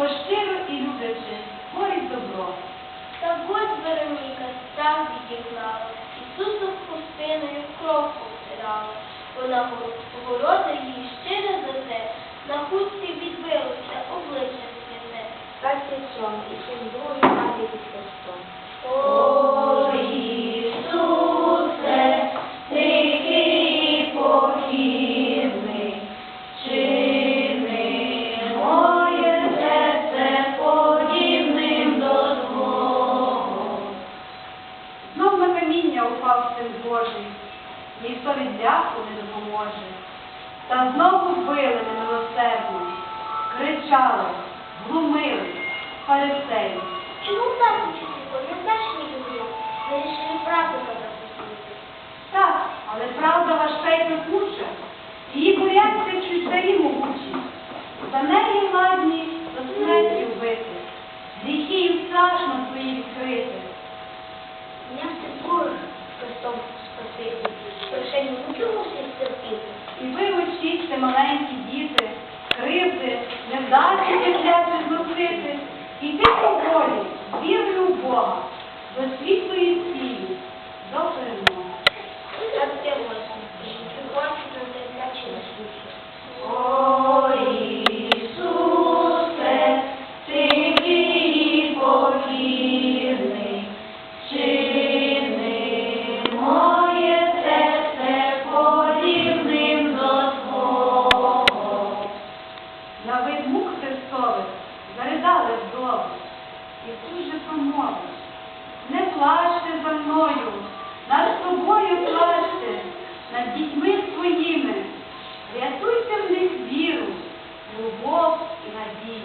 хто щиро і люблячи творить добро. Та ось Вероніка так відігнала, Ісусу хустиною кров повтирала. Вона го- города їй щиро за те, на хустці відбилося обличчя святе. Так і сон, і тим другий навіть Христом. Кричали, глумили, фарисеї. Чому так учителько, не знаєш ні люблю? Вирішили правду запустити. Так, але правда важка й пекуча, її бояться чуждарі могучі. За неї ладні до смерті вбити, гріхів страшно свої відкрити. Я все Боже, Христом спасити, лише муки мусить терпіти. І ви учіться, маленькі діти, кривди, невдачі терпляти зносити, іти по волі, з вірою в Бога, до світлої цілі, до перемоги. Так це ось, жінки хочуть на терплячі на світі. О, Ісусе, тихий покірний, чини моє серце подібним до Твого. На вид мук Христових заридали вдови. Ісус же промовив, не плачте за мною, над собою плачте, над дітьми своїми, рятуйте в них віру, любов і надію.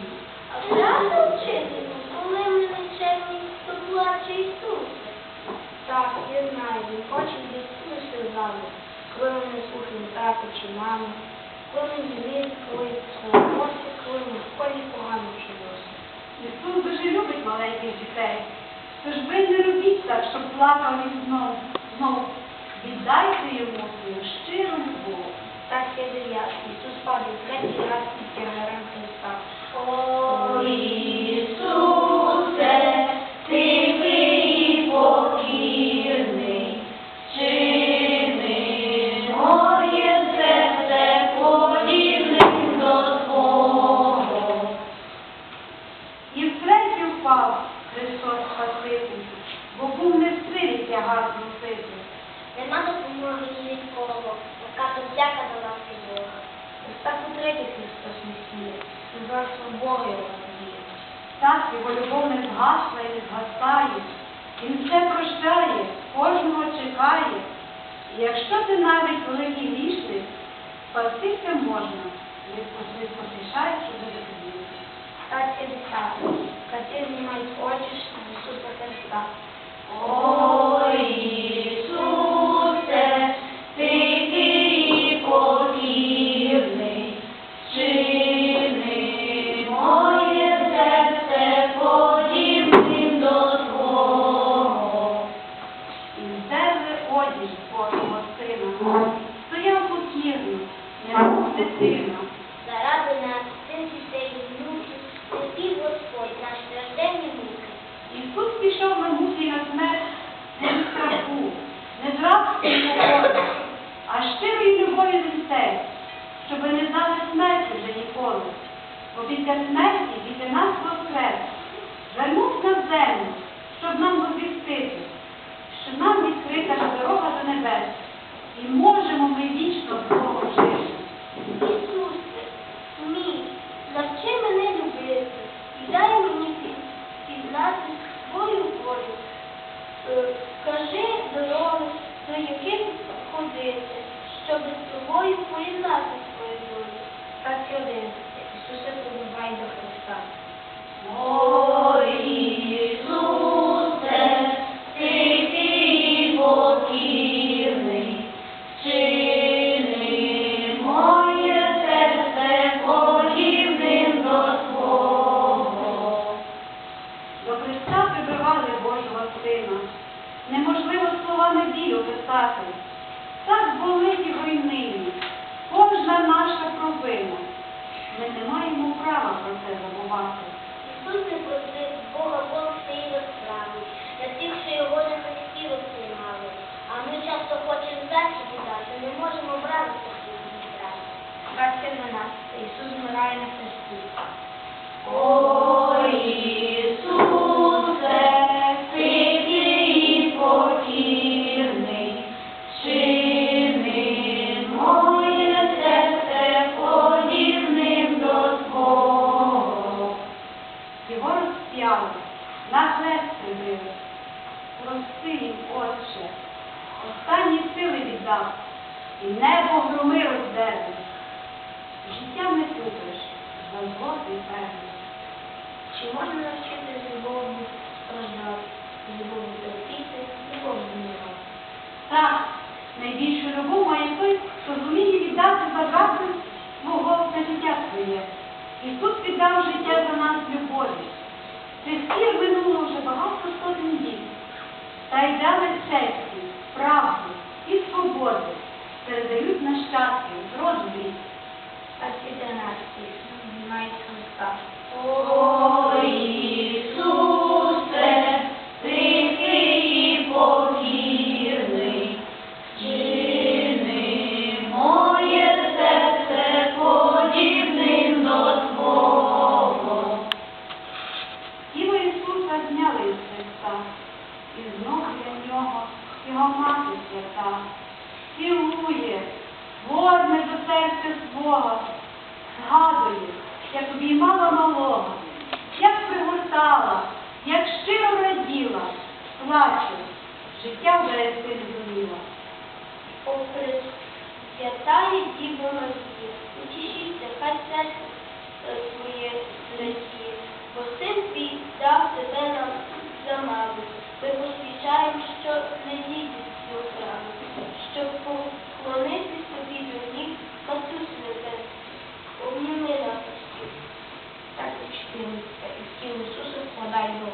А правда, вчительку, коли ми нечемні, то плаче Ісусе? Так, я знаю, він хоче дійсно сльозами, коли ми не слухаємо тата чи маму, коли ми зліють, коли самотці, коли ми в школі погано вчилися. Ісус дуже любить маленьких дітей. Тож ви не робіть так, щоб плакав він знову. Знов віддайте йому свою щиру любов. Так я дев'ятий, тут падає третій раз під царство Бога. Так його любов не згасла і не згасає. Він все прощає, кожного чекає. І якщо ти навіть великий грішник, спастися можна, не пос- поспішай, щоб не допомогти. Так я десятий, кати знімають очі з Ісуса Христа. Після смерті після нас воскрес, вернув на землю, щоб нам звістити, що нам відкрита дорога до небес, і можемо ми вічно в Богу жити. Ісусе, мій, розп'яли, на хрест прибили. Прости їм, Отче, останні сили віддав, і небо громи роздерли. Життя не купиш, за зло ти певний. Чи можна навчити з любов'ю страждати, з любов'ю терпіти, з любов'ю змирати? Так, найбільшу любов має той, хто зуміє віддати брата свого та життя своє. Ісус віддав життя за нас любові. Христі минуло вже багато сотень днів. Та й дали честі, правду і свободу передають нащадки з роду в рід. А всі тринадцяті знають Христа. Його мати свята. Цілує, горне до серця свого, згадує, як обіймала малого, як пригортала, як щиро раділа, плаче, життя вже не зуміла. О Христе, святая Діво Марія, утішіться, хай серце е, своє зрадіє, бо син твій дав тебе нам за маму. Ми що не цього храму, щоб поклонити собі до ніг матусі небесні. Обніми нас усіх. Так чтимуться, і стіл Ісуса вкладає до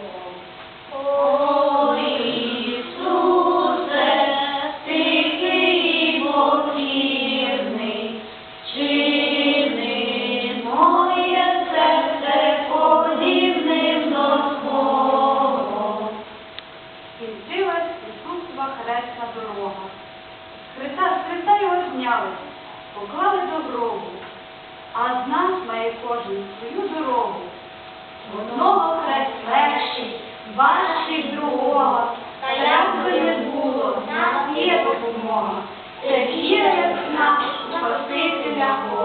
важчий другого, та як би не було, нам нас є допомога. Це віра ясна у Спасителя Бога.